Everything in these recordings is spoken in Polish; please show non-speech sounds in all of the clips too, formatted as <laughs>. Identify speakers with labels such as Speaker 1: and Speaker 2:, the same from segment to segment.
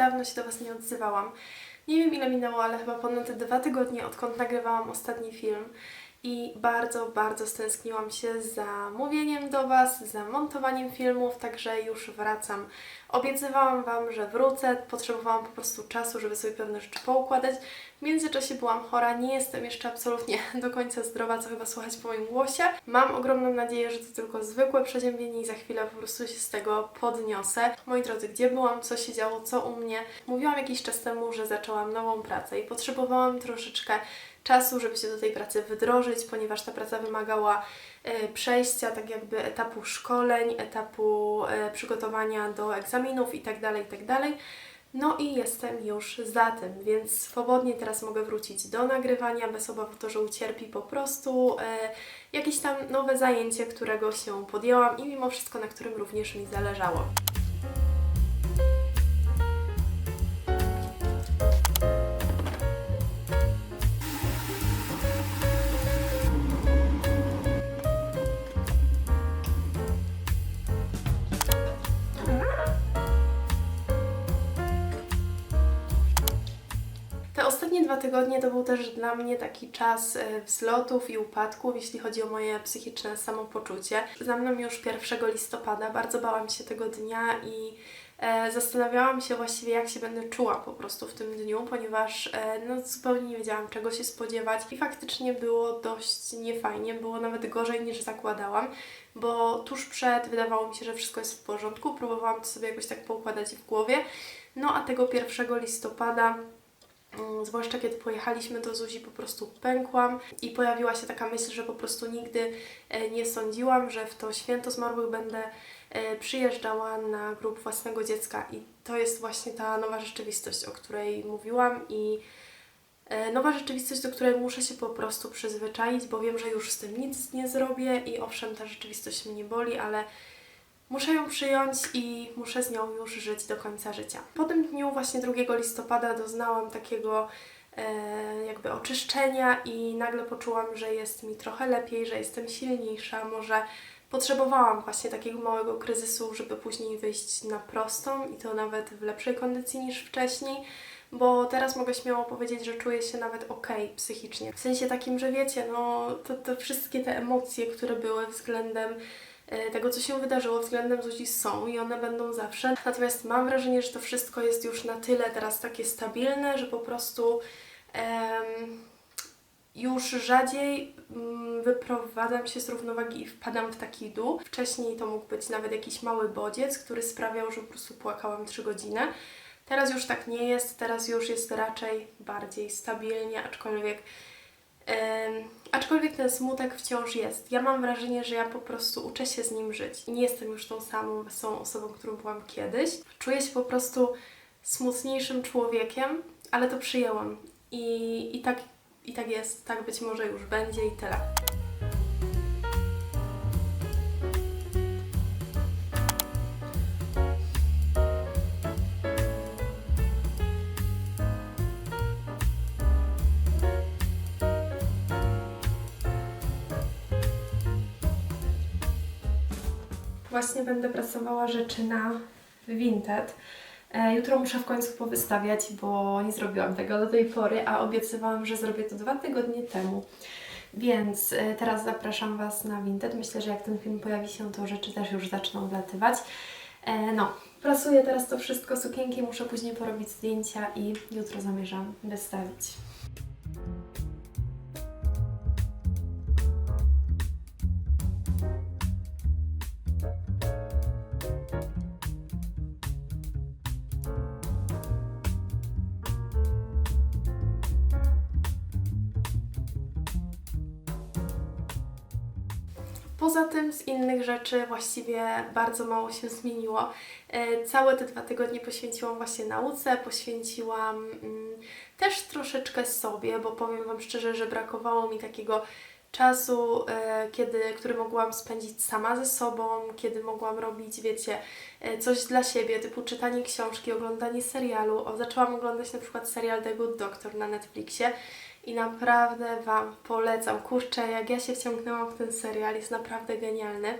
Speaker 1: dawno się do Was nie odzywałam. Nie wiem ile minęło, ale chyba ponad dwa tygodnie, odkąd nagrywałam ostatni film. I bardzo, bardzo stęskniłam się za mówieniem do Was, za montowaniem filmów, także już wracam. Obiecywałam Wam, że wrócę, potrzebowałam po prostu czasu, żeby sobie pewne rzeczy poukładać. W międzyczasie byłam chora, nie jestem jeszcze absolutnie <laughs> do końca zdrowa, co chyba słychać po moim głosie. Mam ogromną nadzieję, że to tylko zwykłe przeziębienie i za chwilę po prostu się z tego podniosę. Moi drodzy, gdzie byłam, co się działo, co u mnie? Mówiłam jakiś czas temu, że zaczęłam nową pracę i potrzebowałam troszeczkę czasu, żeby się do tej pracy wdrożyć, ponieważ ta praca wymagała e, przejścia tak jakby etapu szkoleń, etapu e, przygotowania do egzaminów itd., itd. No i jestem już za tym, więc swobodnie teraz mogę wrócić do nagrywania, bez obawy to, że ucierpi po prostu e, jakieś tam nowe zajęcie, którego się podjęłam i mimo wszystko na którym również mi zależało. Tygodnie to był też dla mnie taki czas e, wzlotów i upadków, jeśli chodzi o moje psychiczne samopoczucie. Za mną już 1 listopada, bardzo bałam się tego dnia i e, zastanawiałam się właściwie, jak się będę czuła po prostu w tym dniu, ponieważ e, no, zupełnie nie wiedziałam, czego się spodziewać i faktycznie było dość niefajnie, było nawet gorzej niż zakładałam, bo tuż przed wydawało mi się, że wszystko jest w porządku, próbowałam to sobie jakoś tak poukładać w głowie, no a tego 1 listopada Zwłaszcza kiedy pojechaliśmy do Zuzi, po prostu pękłam i pojawiła się taka myśl, że po prostu nigdy e, nie sądziłam, że w to święto zmarłych będę e, przyjeżdżała na grób własnego dziecka. I to jest właśnie ta nowa rzeczywistość, o której mówiłam i e, nowa rzeczywistość, do której muszę się po prostu przyzwyczaić, bo wiem, że już z tym nic nie zrobię i owszem, ta rzeczywistość mnie boli, ale Muszę ją przyjąć i muszę z nią już żyć do końca życia. Po tym dniu, właśnie 2 listopada, doznałam takiego e, jakby oczyszczenia i nagle poczułam, że jest mi trochę lepiej, że jestem silniejsza. Może potrzebowałam właśnie takiego małego kryzysu, żeby później wyjść na prostą i to nawet w lepszej kondycji niż wcześniej. Bo teraz mogę śmiało powiedzieć, że czuję się nawet ok psychicznie. W sensie takim, że wiecie, no to, to wszystkie te emocje, które były względem tego, co się wydarzyło względem Zuzi są i one będą zawsze. Natomiast mam wrażenie, że to wszystko jest już na tyle teraz takie stabilne, że po prostu już rzadziej mm, wyprowadzam się z równowagi i wpadam w taki dół. Wcześniej to mógł być nawet jakiś mały bodziec, który sprawiał, że po prostu płakałam 3 godziny. Teraz już tak nie jest, teraz już jest raczej bardziej stabilnie, aczkolwiek aczkolwiek ten smutek wciąż jest. Ja mam wrażenie, że ja po prostu uczę się z nim żyć. Nie jestem już tą samą wesołą osobą, którą byłam kiedyś. Czuję się po prostu smutniejszym człowiekiem, ale to przyjęłam. I, i, tak, I tak jest, tak być może już będzie i tyle. Właśnie będę pracowała rzeczy na Vinted. E, Jutro muszę w końcu powystawiać, bo nie zrobiłam tego do tej pory, a obiecywałam, że zrobię to dwa tygodnie temu. Więc e, teraz zapraszam Was na Vinted. Myślę, że jak ten film pojawi się, to rzeczy też już zaczną wlatywać. E, No, prasuję teraz to wszystko, sukienki muszę później porobić zdjęcia i jutro zamierzam wystawić. Poza tym z innych rzeczy właściwie bardzo mało się zmieniło. E, Całe te dwa tygodnie poświęciłam właśnie nauce, poświęciłam mm, też troszeczkę sobie, bo powiem Wam szczerze, że brakowało mi takiego czasu, e, kiedy, który mogłam spędzić sama ze sobą, kiedy mogłam robić, wiecie, e, coś dla siebie, typu czytanie książki, oglądanie serialu. O, zaczęłam oglądać na przykład serial The Good Doctor na Netflixie i naprawdę Wam polecam. Kurczę, jak ja się wciągnęłam w ten serial, jest naprawdę genialny.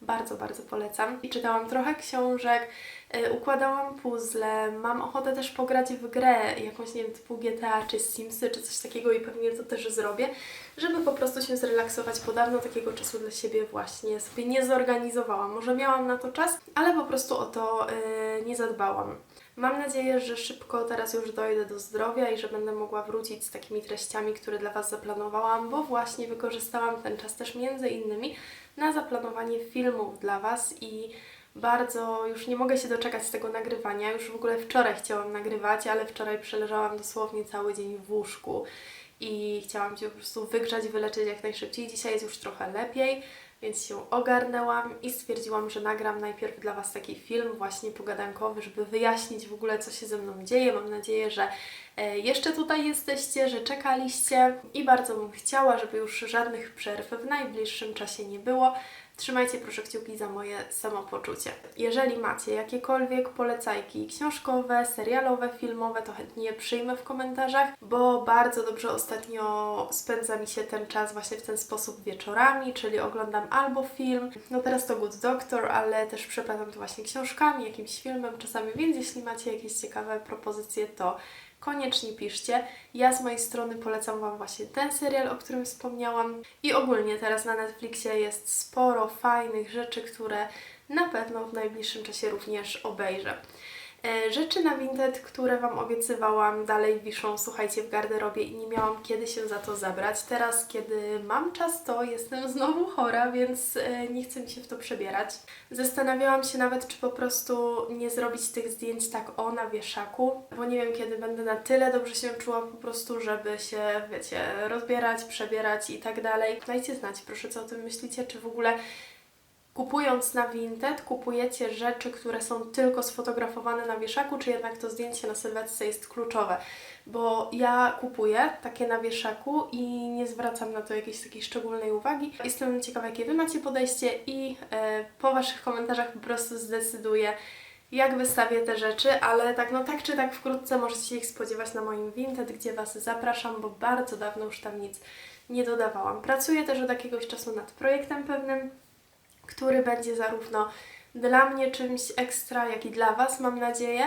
Speaker 1: Bardzo, bardzo polecam. I czytałam trochę książek, y, układałam puzzle, mam ochotę też pograć w grę, jakąś, nie wiem, typu GTA czy Simsy, czy coś takiego i pewnie to też zrobię, żeby po prostu się zrelaksować, bo dawno takiego czasu dla siebie właśnie sobie nie zorganizowałam. Może miałam na to czas, ale po prostu o to y, nie zadbałam. Mam nadzieję, że szybko teraz już dojdę do zdrowia i że będę mogła wrócić z takimi treściami, które dla Was zaplanowałam, bo właśnie wykorzystałam ten czas też między innymi na zaplanowanie filmów dla Was i bardzo już nie mogę się doczekać tego nagrywania. Już w ogóle wczoraj chciałam nagrywać, ale wczoraj przeleżałam dosłownie cały dzień w łóżku i chciałam się po prostu wygrzać, wyleczyć jak najszybciej. Dzisiaj jest już trochę lepiej, więc się ogarnęłam i stwierdziłam, że nagram najpierw dla Was taki film właśnie pogadankowy, żeby wyjaśnić w ogóle, co się ze mną dzieje. Mam nadzieję, że jeszcze tutaj jesteście, że czekaliście i bardzo bym chciała, żeby już żadnych przerw w najbliższym czasie nie było. Trzymajcie proszę kciuki za moje samopoczucie. Jeżeli macie jakiekolwiek polecajki książkowe, serialowe, filmowe, to chętnie przyjmę w komentarzach, bo bardzo dobrze ostatnio spędza mi się ten czas właśnie w ten sposób wieczorami, czyli oglądam albo film, no teraz to Good Doctor, ale też przepadam to właśnie książkami, jakimś filmem czasami, więc jeśli macie jakieś ciekawe propozycje, to koniecznie piszcie. Ja z mojej strony polecam Wam właśnie ten serial, o którym wspomniałam. I ogólnie teraz na Netflixie jest sporo fajnych rzeczy, które na pewno w najbliższym czasie również obejrzę. E, Rzeczy na Vinted, które Wam obiecywałam, dalej wiszą, słuchajcie, w garderobie i nie miałam kiedy się za to zabrać. Teraz, kiedy mam czas, to jestem znowu chora, więc e, nie chcę mi się w to przebierać. Zastanawiałam się nawet, czy po prostu nie zrobić tych zdjęć tak o na wieszaku, bo nie wiem, kiedy będę na tyle dobrze się czuła po prostu, żeby się, wiecie, rozbierać, przebierać i tak dalej. Dajcie znać, proszę, co o tym myślicie, czy w ogóle Kupując na Vinted, kupujecie rzeczy, które są tylko sfotografowane na wieszaku, czy jednak to zdjęcie na sylwetce jest kluczowe? Bo ja kupuję takie na wieszaku i nie zwracam na to jakiejś takiej szczególnej uwagi. Jestem ciekawa, jakie Wy macie podejście i e, po Waszych komentarzach po prostu zdecyduję, jak wystawię te rzeczy, ale tak no tak czy tak wkrótce możecie się ich spodziewać na moim Vinted, gdzie Was zapraszam, bo bardzo dawno już tam nic nie dodawałam. Pracuję też od jakiegoś czasu nad projektem pewnym, który będzie zarówno dla mnie czymś ekstra, jak i dla Was, mam nadzieję.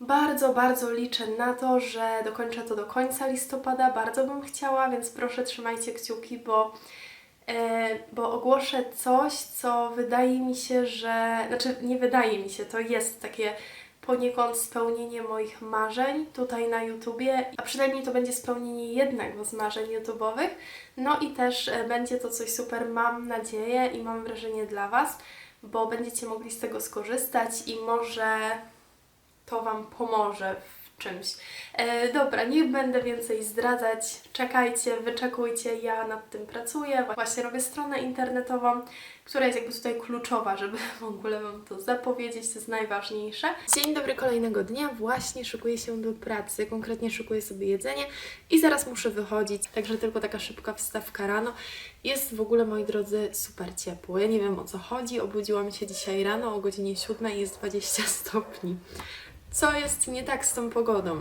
Speaker 1: Bardzo, bardzo liczę na to, że dokończę to do końca listopada. Bardzo bym chciała, więc proszę trzymajcie kciuki, bo, e, bo ogłoszę coś, co wydaje mi się, że. Znaczy, nie wydaje mi się, to jest takie poniekąd spełnienie moich marzeń tutaj na YouTubie, a przynajmniej to będzie spełnienie jednego z marzeń YouTube'owych. No i też e, będzie to coś super, mam nadzieję i mam wrażenie dla Was, bo będziecie mogli z tego skorzystać i może to Wam pomoże w czymś. E, dobra, nie będę więcej zdradzać. Czekajcie, wyczekujcie, ja nad tym pracuję. Właśnie robię stronę internetową, która jest jakby tutaj kluczowa, żeby <laughs> w ogóle Wam to zapowiedzieć, to jest najważniejsze. Dzień dobry kolejnego dnia, właśnie szykuję się do pracy, konkretnie szykuję sobie jedzenie i zaraz muszę wychodzić, także tylko taka szybka wstawka rano. Jest w ogóle, moi drodzy, super ciepło. Ja nie wiem o co chodzi, obudziłam się dzisiaj rano o godzinie 7 i jest 20 stopni. Co jest nie tak z tą pogodą?